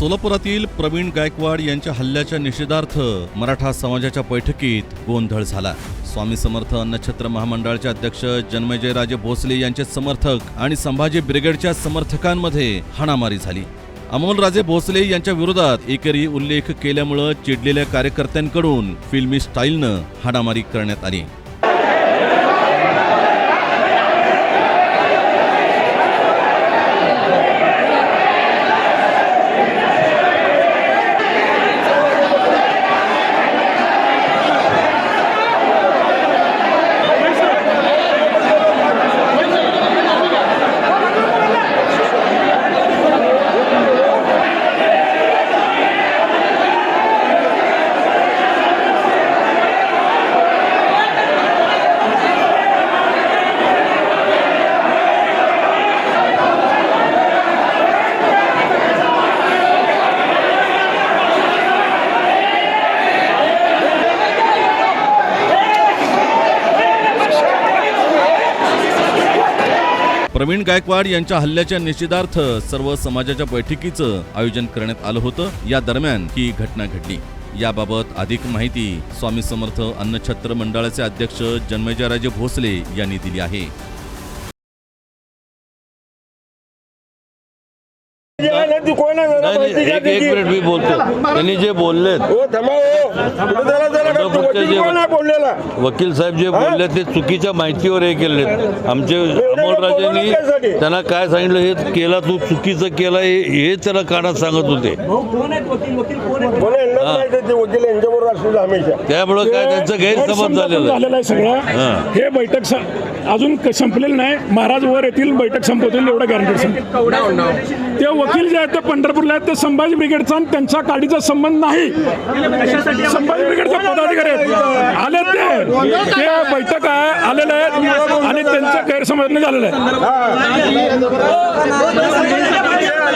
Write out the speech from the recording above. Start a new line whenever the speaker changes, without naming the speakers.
सोलापुरातील प्रवीण गायकवाड यांच्या हल्ल्याच्या निषेधार्थ मराठा समाजाच्या बैठकीत गोंधळ झाला. स्वामी समर्थ अन्नछत्र महामंडळाचे अध्यक्ष जन्मजयराजे भोसले यांचे समर्थक आणि संभाजी ब्रिगेडच्या समर्थकांमध्ये हाणामारी झाली. अमोलराजे भोसले यांच्या विरोधात एकेरी उल्लेख केल्यामुळं चिडलेल्या कार्यकर्त्यांकडून फिल्मी स्टाईलनं हाणामारी करण्यात आली. प्रवीण गायकवाड यांच्या हल्ल्याच्या निषेधार्थ सर्व समाजाच्या बैठकीचं आयोजन करण्यात आलं होतं. या दरम्यान ही घटना घडली. याबाबत अधिक माहिती स्वामी समर्थ अन्नछत्र मंडळाचे अध्यक्ष जन्मेजयराजे भोसले यांनी दिली आहे.
एक एक मिनिट मी बोलतो. त्यांनी जे बोललेत
हो हो वकील
जे-
कोण आहे बोललेला?
वकील साहेब जे बोलले ते चुकीच्या माहितीवर हे केले आमचे अमोलराजेंनी त्यांना काय सांगितलं हे केला तू चुकीचं केलं हे हे त्याला कानात सांगत होते.
कोण आहे यांनाच माहिती आहे, ते वकील यांच्याबरोबर असतील हमेशा.
त्यामुळं काय त्यांचं गैरसमज झालेलं आहे.
झालेलं आहे सगळं.
हां.
हे बैठक स- अजून संपलेलं नाही. महाराज वर येतील बैठक संपवतील एवढं गॅरंटी ते वकील जे आहेत ते पंढरपूरला आहेत ते संभाजी ब्रिगेडचा आणि त्यांच्या गाडीचा संबंध नाही. संभाजी ब्रिगेडचा पदाधिकारी आहेत. आले ते. बैठक आहे आलेले आहेत आणि त्यांचं गैरसमज झालेलं आहे.